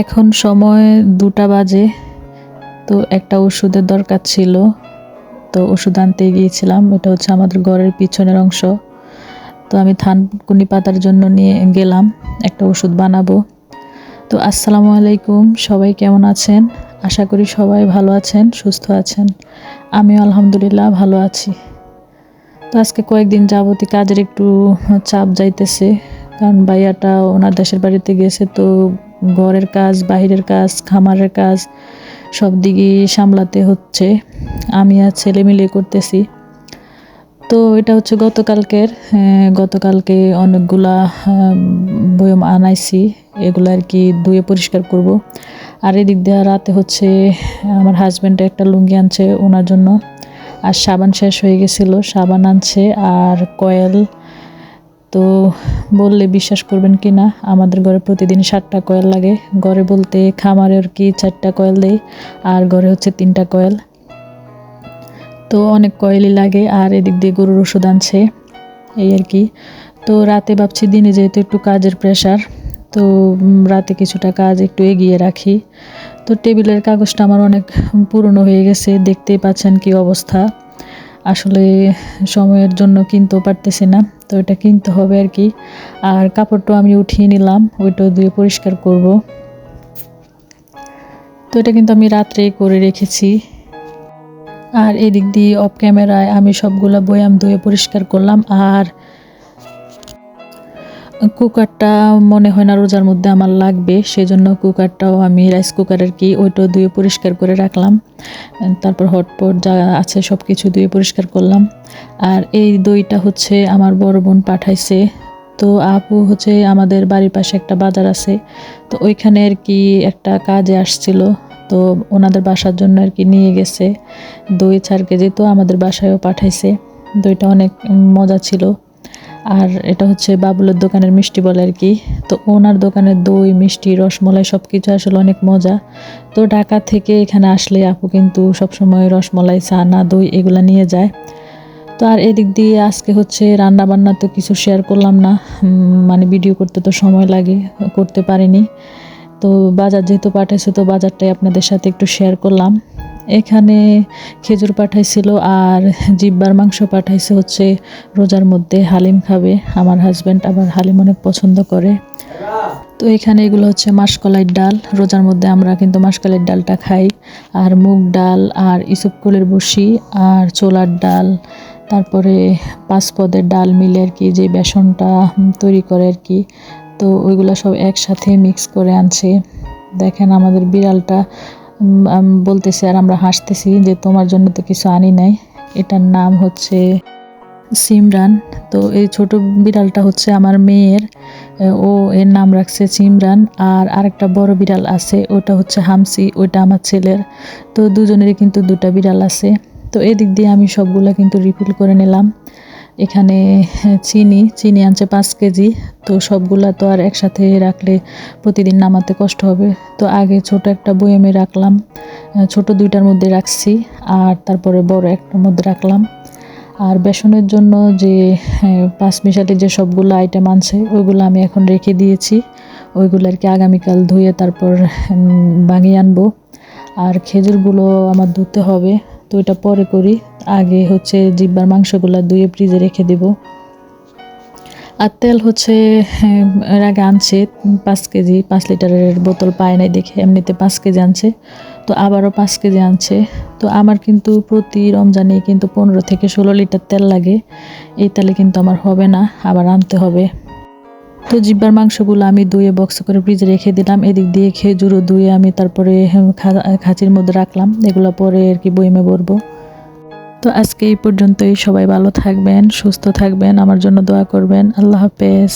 এখন সময় দুটা বাজে, তো একটা ওষুধের দরকার ছিল। তো ওষুধ আনতে গিয়েছিলাম, এটা হচ্ছে আমাদের ঘরের পিছনের অংশ। তো আমি থানকুনি পাতার জন্য নিয়ে গেলাম, একটা ওষুধ বানাবো। তো আসসালামু আলাইকুম, সবাই কেমন আছেন? আশা করি সবাই ভালো আছেন, সুস্থ আছেন। আমিও আলহামদুলিল্লাহ ভালো আছি। তো আজকে কয়েকদিন যাবতী কাজের একটু চাপ যাইতেছে, কারণ ভাইয়াটা ওনার দেশের বাড়িতে গেছে, তো ঘরের কাজ, বাহিরের কাজ, খামারের কাজ সব দিকে সামলাতে হচ্ছে। আমি আর ছেলে মিলে করতেছি। তো এটা হচ্ছে গতকালকের গতকালকে অনেকগুলা বয়ম আনাইছি। এগুলো আর কি ধুয়ে পরিষ্কার করব। আর এদিক দিয়ে রাতে হচ্ছে, আমার হাজব্যান্ড একটা লুঙ্গি আনছে ওনার জন্য। আর সাবান শেষ হয়ে গেছিল, সাবান আনছে আর কয়েল তো বললে বিশ্বাস করবেন কি না, আমাদের ঘরে প্রতিদিন সাতটা কয়েল লাগে। ঘরে বলতে খামারে আর কি চারটা কয়েল দেয় আর ঘরে হচ্ছে তিনটা কয়েল। তো অনেক কয়েলই লাগে, আর এদিক দিয়ে গরুর ওষুধ আনছে, এই আর কি। তো রাতে ভাবছি দিনে যেহেতু একটু কাজের প্রেশার তো রাতে কিছুটা কাজ একটু এগিয়ে রাখি। তো টেবিলের কাগজটা আমার অনেক পুরনো হয়ে গেছে, দেখতেই পাচ্ছেন কি অবস্থা। আসলে সময়ের জন্য কিনতেও পারতেছি না, তো এটা কিনতে হবে আর কি। আর কাপড়টা আমি উঠিয়ে নিলাম, ওইটাও দিয়ে পরিষ্কার করব। তো এটা কিন্তু আমি রাত্রে করে রেখেছি। আর এদিক দিয়ে অফ ক্যামেরায় আমি সবগুলো বয়াম ধুয়ে পরিষ্কার করলাম, আর কুকারটা মনে হয় না রোজার মধ্যে আমার লাগবে, সেজন্য কুকারটাও আমি রাইস কুকারের কি ওইটাও ধুয়ে পরিষ্কার করে রাখলাম। তারপর হটপট যা আছে সব কিছু ধুয়ে পরিষ্কার করলাম। আর এই দইটা হচ্ছে আমার বড় বোন পাঠাইছে। তো আপু হচ্ছে আমাদের বাড়ির পাশে একটা বাজার আছে। তো ওইখানে আর কি একটা কাজে আসছিল। তো ওনাদের বাসার জন্য আর কি নিয়ে গেছে। দই চার কেজি তো আমাদের বাসায়ও পাঠাইছে। দইটা অনেক মজা ছিল। আর এটা হচ্ছে বাবুলের দোকানের মিষ্টি বলে আর কি। তো ওনার দোকানের দই, মিষ্টি, রসমলাই সব কিছু আসলে অনেক মজা। তো ঢাকা থেকে এখানে আসলে আপু কিন্তু সবসময় রসমলাই, চানা, দই এগুলো নিয়ে যায়। তো আর এদিক দিয়ে আজকে হচ্ছে রান্না বান্না তো কিছু শেয়ার করলাম না। মানে ভিডিও করতে তো সময় লাগে, করতে পারিনি। তো বাজার যেহেতু পাঠাইছে, তো বাজারটাই আপনাদের সাথে একটু শেয়ার করলাম। এখানে খেজুর পাঠাইছিল আর জিব্বার মাংস পাঠাইছে হচ্ছে রোজার মধ্যে হালিম খাবে, আমার হাজব্যান্ড আবার হালিম অনেক পছন্দ করে। তো এখানে এগুলো হচ্ছে মাসকলাইয়ের ডাল, রোজার মধ্যে আমরা কিন্তু মাসকলাইয়ের ডালটা খাই। আর মুগ ডাল, আর ইসুপ কুলের বসি আর ছোলার ডাল, তারপরে পাঁচ পদের ডাল মিলে আর কি, যে বেসনটা তৈরি করে আর কি, তো ওইগুলো সব একসাথে মিক্স করে আনছে। দেখেন আমাদের বিড়ালটা বলতেছে আর আমরা হাসতেছি যে তোমার জন্য তো কিছু আনি নাই। এটার নাম হচ্ছে সিমরান। তো এই ছোট বিড়ালটা হচ্ছে আমার মেয়ের। ও এর নাম রাখছে সিমরান। আর আরেকটা বড় বিড়াল আছে, ওটা হচ্ছে হামসি, ওইটা আমার ছেলের। তো দুজনেরই কিন্তু দুটা বিড়াল আছে। তো এদিক দিয়ে আমি সবগুলা কিন্তু রিফিল করে নিলাম। এখানে হ্যাঁ, চিনি চিনি আনছে পাঁচ কেজি। তো সবগুলা তো আর একসাথে রাখলে প্রতিদিন নামাতে কষ্ট হবে। তো আগে ছোট একটা বয়েমে রাখলাম। ছোট দুইটার মধ্যে রাখছি। আর তারপরে বড় একটার মধ্যে রাখলাম। আর বেসনের জন্য যে হ্যাঁ, পাঁচ মিশালি যে সবগুলো আইটেম আনছে ওইগুলো আমি এখন রেখে দিয়েছি। ওইগুলো আর কি আগামীকাল ধুয়ে তারপর উম, বানিয়ে আনব। আর খেজুরগুলো আমার ধুতে হবে। তো এটা পরে করি। আগে হচ্ছে জিব্বার মাংসগুলো ধুয়ে ফ্রিজে রেখে দেব। আর তেল হচ্ছে, এর আগে আনছে পাঁচ কেজি, পাঁচ লিটারের বোতল পায় নাই দেখে এমনিতে পাঁচ কেজি আনছে। তো আবারও পাঁচ কেজি আনছে। তো আমার কিন্তু প্রতি রমজানে কিন্তু পনেরো থেকে ষোলো লিটার তেল লাগে। এই তেলে কিন্তু আমার হবে না, আবার আনতে হবে। তো জিব্বার মাংসগুলো আমি দুয়ে বক্স করে ফ্রিজে রেখে দিলাম। এদিক দিয়ে খেজুরও দুয়ে আমি তারপরে খাঁচির মধ্যে রাখলাম। এগুলো পরে আর কি বইমে ভরবো। তো আজকে এই পর্যন্তই। সবাই ভালো থাকবেন, সুস্থ থাকবেন। আমার জন্য দোয়া করবেন। আল্লাহ হাফেজ।